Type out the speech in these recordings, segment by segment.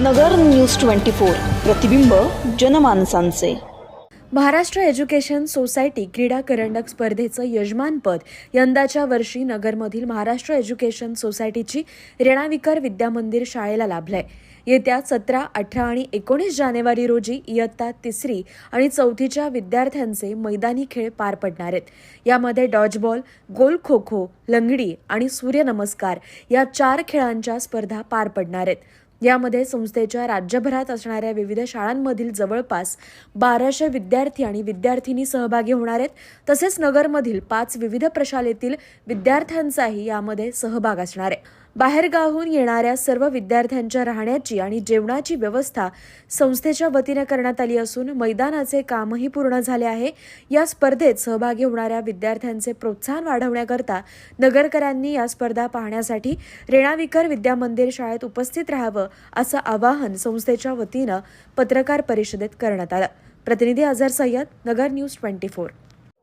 नगर news twenty four प्रतिबिंब जनमानसांचे. Maharashtra education society क्रीडा करंडक स्पर्धेचं यजमानपद यंदाच्या वर्षी नगरमधील महाराष्ट्र एज्युकेशन सोसायटीची रेणाविकर विद्यामंदिर शाळेला लाभलंय. येत्या सतरा अठरा आणि एकोणीस जानेवारी रोजी इयत्ता तिसरी आणि चौथीच्या विद्यार्थ्यांचे मैदानी खेळ पार पडणार आहेत. यामध्ये डॉजबॉल गोल खो खो लंगडी आणि सूर्यनमस्कार या चार खेळांच्या स्पर्धा पार पडणार आहेत. यामध्ये संस्थेच्या राज्यभरात असणाऱ्या विविध शाळांमधील जवळपास बाराशे विद्यार्थी आणि विद्यार्थिनी सहभागी होणार आहेत. तसेच नगरमधील पाच विविध प्रशालेतील विद्यार्थ्यांचाही यामध्ये सहभाग असणार आहे. बाहेरगावहून येणाऱ्या सर्व विद्यार्थ्यांच्या राहण्याची आणि जेवणाची व्यवस्था संस्थेच्या वतीने करण्यात आली असून मैदानाचे कामही पूर्ण झाले आहे. या स्पर्धेत सहभागी होणाऱ्या विद्यार्थ्यांचे प्रोत्साहन वाढवण्याकरता नगरकरांनी या स्पर्धा पाहण्यासाठी रेणाविकर विद्यामंदिर शाळेत उपस्थित राहावं असं आवाहन संस्थेच्या वतीनं पत्रकार परिषदेत करण्यात आलं. प्रतिनिधी Azhar Sayyad Nagar news twenty four.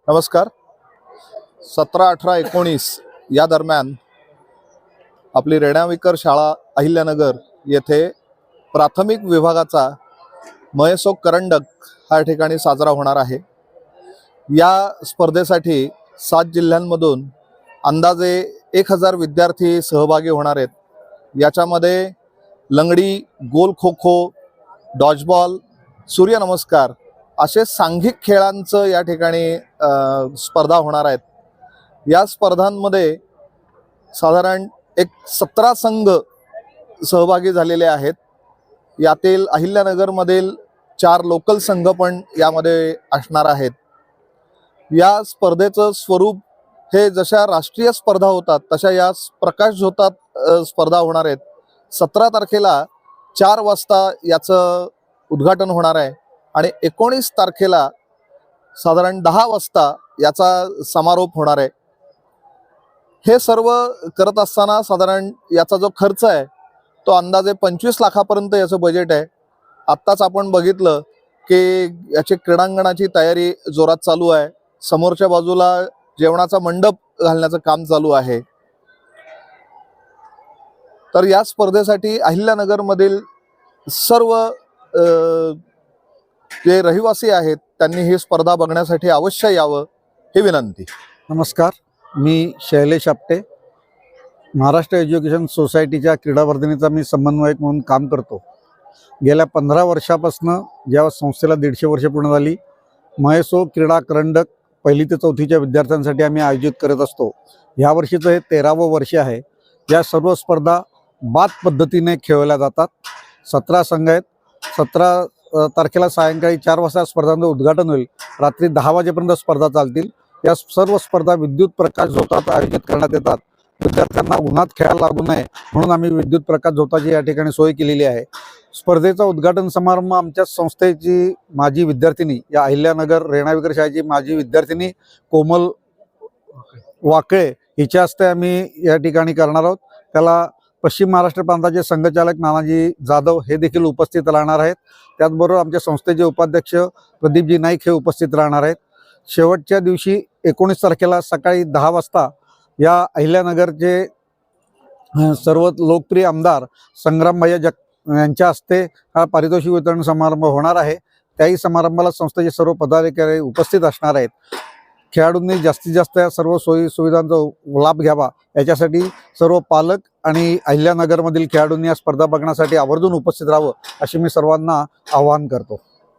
नमस्कार. सतरा अठरा एकोणीस या दरम्यान आपली रेणाविकर शाळा अहिल्यानगर येथे प्राथमिक विभागाचा मयसोक करंडक हा ठिकाणी साजरा होणार आहे. या स्पर्धेसाठी सात जिल्ह्यांमधून अंदाजे एक हजार विद्यार्थी सहभागी होणार आहेत. याच्यामध्ये लंगडी गोल खो खो डॉजबॉल सूर्यनमस्कार असे सांघिक खेळांचं या ठिकाणी स्पर्धा होणार आहेत. या स्पर्धांमध्ये साधारण एक सतरा संघ सहभागी झालेले आहेत. यातील अहिल्यानगरमधील चार लोकल संघ पण यामध्ये असणार आहेत. या स्पर्धेचं स्वरूप हे जशा राष्ट्रीय स्पर्धा होतात तशा या प्रकाश झोतात स्पर्धा होणार आहेत. सतरा तारखेला चार वाजता याचं उद्घाटन होणार आहे आणि एकोणीस तारखेला साधारण दहा वाजता याचा समारोप होणार आहे. हे सर्व करत असताना साधारण याचा जो खर्च आहे तो अंदाजे पंचवीस लाखापर्यंत याचं बजेट आहे. आत्ताच आपण बघितलं की याची क्रीडांगणाची तयारी जोरात चालू आहे. समोरच्या बाजूला जेवणाचा मंडप घालण्याचं काम चालू आहे. तर या स्पर्धेसाठी अहिल्यानगरमधील सर्व जे रहिवासी आहेत त्यांनी ही स्पर्धा बघण्यासाठी अवश्य यावं ही विनंती. नमस्कार. मी शैलेश आपटे महाराष्ट्र एज्युकेशन सोसायटीच्या क्रीडावर्धनीचा मी समन्वयक म्हणून काम करतो. गेल्या पंधरा वर्षापासून ज्या संस्थेला दीडशे वर्ष पूर्ण झाली महेसो क्रीडा करंडक पहिली ते चौथीच्या विद्यार्थ्यांसाठी आम्ही आयोजित करत असतो. ह्या वर्षीचं हे तेरावं वर्ष आहे. या सर्व स्पर्धा बाद पद्धतीने खेळवल्या जातात. सतरा संघ आहेत. सतरा तारखेला सायंकाळी चार वाजता स्पर्धांचं उद्घाटन होईल. रात्री दहा वाजेपर्यंत स्पर्धा चालतील. या सर्व स्पर्धा विद्युत प्रकाश झोतात आयोजित करण्यात येतात. विद्यार्थ्यांना उन्हात खेळायला लागू नये म्हणून आम्ही विद्युत प्रकाश झोताची या ठिकाणी सोय केलेली आहे. स्पर्धेचा उद्घाटन समारंभ आमच्या संस्थेची माजी विद्यार्थिनी या अहिल्यानगर रेणाविकर शाळेची माजी विद्यार्थिनी कोमल वाकळे हिच्या हस्ते आम्ही या ठिकाणी करणार आहोत. त्याला पश्चिम महाराष्ट्र प्रांताचे संघचालक नानाजी जाधव हे देखील उपस्थित राहणार आहेत. त्याचबरोबर आमच्या संस्थेचे उपाध्यक्ष प्रदीपजी नाईक हे उपस्थित राहणार आहेत. शेवटच्या दिवशी एकोणीस तारखेला सकाळी दहा वाजता या अहिल्यानगरचे सर्व लोकप्रिय आमदार संग्राम भैया जग यांच्या हस्ते हा पारितोषिक वितरण समारंभ होणार आहे. त्याही समारंभाला संस्थेचे सर्व पदाधिकारी उपस्थित असणार आहेत. खेळाडूंनी जास्तीत जास्त या सर्व सोयी सुविधांचा लाभ घ्यावा. याच्यासाठी सर्व पालक आणि अहिल्यानगरमधील खेळाडूंनी या स्पर्धा बघण्यासाठी आवर्जून उपस्थित राहावं अशी मी सर्वांना आवाहन करतो.